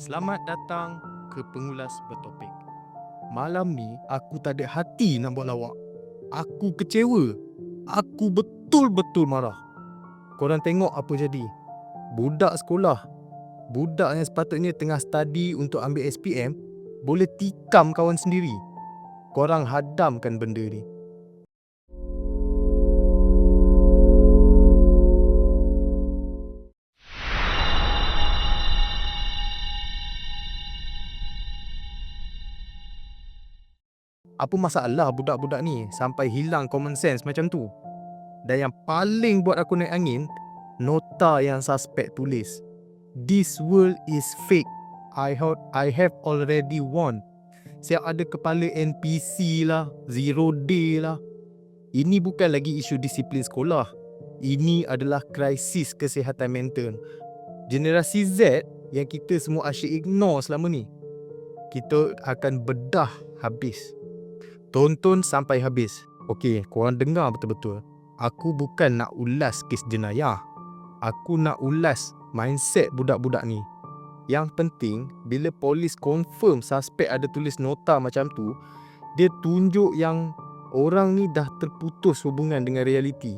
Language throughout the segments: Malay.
Selamat datang ke Pengulas Bertopik. Malam ni aku tak ada hati nak buat lawak. Aku kecewa. Aku betul-betul marah. Korang tengok apa jadi. Budak sekolah. Budak yang sepatutnya tengah study untuk ambil SPM boleh tikam kawan sendiri. Korang hadamkan benda ni. Apa masalah budak-budak ni sampai hilang common sense macam tu? Dan yang paling buat aku naik angin, nota yang suspek tulis. This world is fake. I have, I have already won. Siap ada kepala NPC lah, zero day lah. Ini bukan lagi isu disiplin sekolah. Ini adalah krisis kesihatan mental. Generasi Z yang kita semua asyik ignore selama ni. Kita akan bedah habis. Tonton sampai habis. Okey, korang dengar betul-betul. Aku bukan nak ulas kes jenayah. Aku nak ulas mindset budak-budak ni. Yang penting, bila polis confirm suspek ada tulis nota macam tu, dia tunjuk yang orang ni dah terputus hubungan dengan realiti.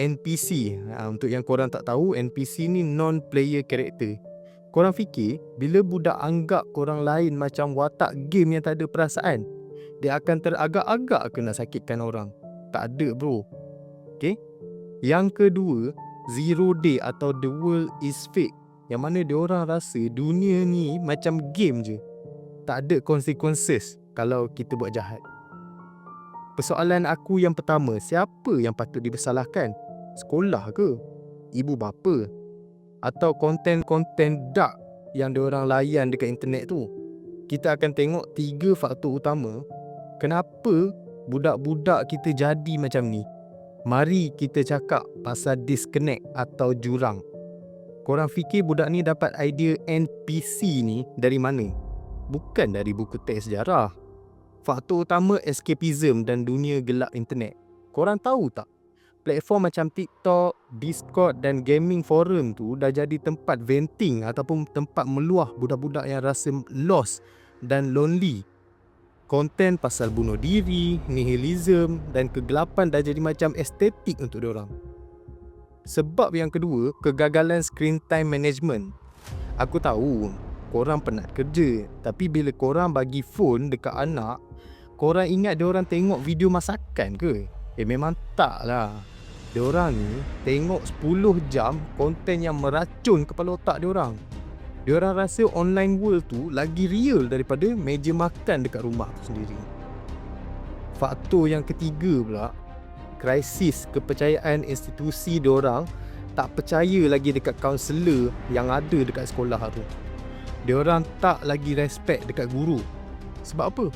NPC, ha, untuk yang korang tak tahu, NPC ni non-player character. Korang fikir, bila budak anggap korang lain macam watak game yang tak ada perasaan, dia akan teragak-agak ke nak sakitkan orang. Tak ada bro. Okay? Yang kedua, zero day atau the world is fake. Yang mana dia orang rasa dunia ni macam game je. Tak ada consequences kalau kita buat jahat. Persoalan aku yang pertama, siapa yang patut dibersalahkan? Sekolah ke? Ibu bapa? Atau konten-konten dark yang dia orang layan dekat internet tu? Kita akan tengok tiga faktor utama kenapa budak-budak kita jadi macam ni. Mari kita cakap pasal disconnect atau jurang. Korang fikir budak ni dapat idea NPC ni dari mana? Bukan dari buku teks sejarah. Faktor utama escapism dan dunia gelap internet. Korang tahu tak? Platform macam TikTok, Discord dan gaming forum tu dah jadi tempat venting ataupun tempat meluah budak-budak yang rasa lost dan lonely konten pasal bunuh diri, nihilism dan kegelapan dah jadi macam estetik untuk diorang. Sebab yang kedua, kegagalan screen time management. Aku tahu korang penat kerja, tapi bila korang bagi phone dekat anak, korang ingat diorang tengok video masakan ke? Eh memang tak lah. Diorang ni tengok 10 jam konten yang meracun kepala otak diorang. Dia orang rasa online world tu lagi real daripada meja makan dekat rumah tu sendiri. Faktor yang ketiga pula, krisis kepercayaan institusi dia orang tak percaya lagi dekat kaunselor yang ada dekat sekolah tu. Dia orang tak lagi respect dekat guru. Sebab apa?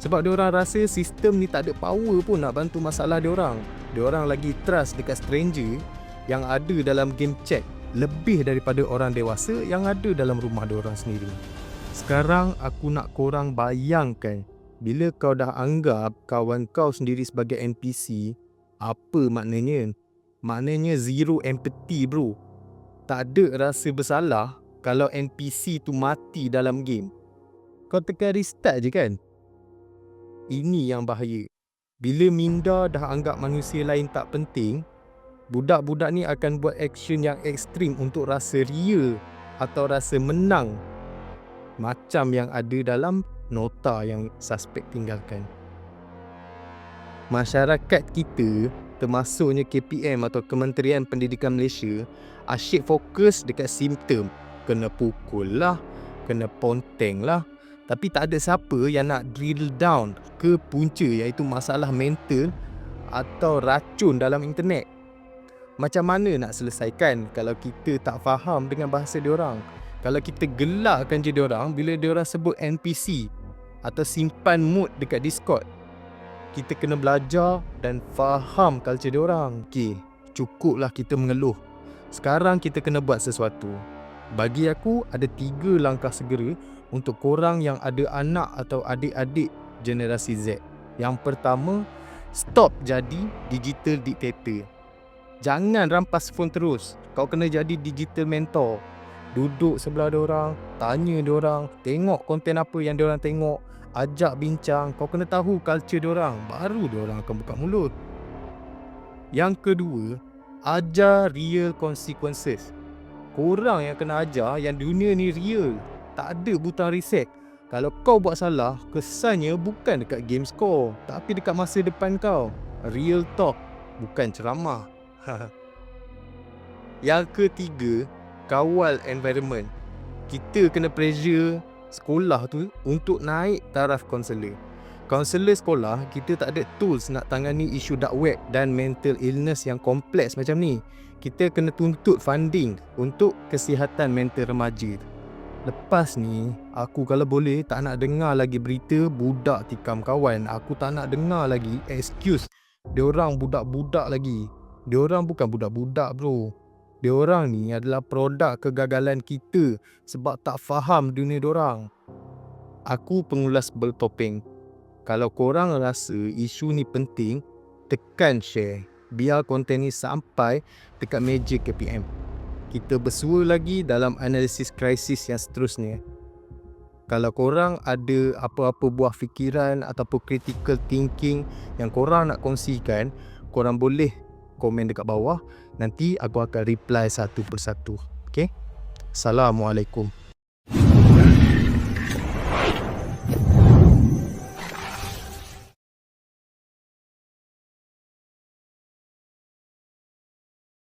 Sebab dia orang rasa sistem ni tak ada power pun nak bantu masalah dia orang. Dia orang lagi trust dekat stranger yang ada dalam game chat lebih daripada orang dewasa yang ada dalam rumah diorang sendiri. Sekarang aku nak korang bayangkan bila kau dah anggap kawan kau sendiri sebagai NPC, apa maknanya? Maknanya zero empathy bro. Tak ada rasa bersalah kalau NPC tu mati dalam game. Kau tekan restart je kan? Ini yang bahaya. Bila Minda dah anggap manusia lain tak penting, budak-budak ni akan buat action yang ekstrim untuk rasa real atau rasa menang. Macam yang ada dalam nota yang suspek tinggalkan. Masyarakat kita termasuknya KPM atau Kementerian Pendidikan Malaysia asyik fokus dekat simptom. Kena pukul lah, kena ponteng lah tapi tak ada siapa yang nak drill down ke punca iaitu masalah mental atau racun dalam internet macam mana nak selesaikan kalau kita tak faham dengan bahasa diorang? Kalau kita gelakkan je diorang bila diorang sebut NPC atau simpan mood dekat Discord. Kita kena belajar dan faham culture diorang. Okey, cukuplah kita mengeluh. Sekarang kita kena buat sesuatu. Bagi aku ada tiga langkah segera untuk korang yang ada anak atau adik-adik generasi Z. Yang pertama, stop jadi digital dictator. Jangan rampas phone terus. Kau kena jadi digital mentor. duduk sebelah orang, tanya orang, tengok konten apa yang orang tengok, ajak bincang, kau kena tahu culture orang, baru orang akan buka mulut. Yang kedua, ajar real consequences. Korang yang kena ajar yang dunia ni real. Tak ada butang reset. Kalau kau buat salah, kesannya bukan dekat game score, tapi dekat masa depan kau. Real talk, bukan ceramah. Yang ketiga, kawal environment. Kita kena pressure sekolah tu untuk naik taraf kaunselor. Kaunselor sekolah, kita tak ada tools nak tangani isu dark web dan mental illness yang kompleks macam ni. Kita kena tuntut funding untuk kesihatan mental remaja. Lepas ni, aku kalau boleh tak nak dengar lagi berita budak tikam kawan. Aku tak nak dengar lagi excuse diorang budak-budak lagi. Diorang bukan budak-budak bro. Diorang ni adalah produk kegagalan kita sebab tak faham dunia diorang. Aku pengulas bertopeng. Kalau korang rasa isu ni penting, tekan share. Biar konten ni sampai dekat meja KPM kita bersua lagi dalam analisis krisis yang seterusnya. Kalau korang ada apa-apa buah fikiran ataupun critical thinking yang korang nak kongsikan, korang boleh komen dekat bawah. Nanti aku akan reply satu persatu. Okay? Assalamualaikum.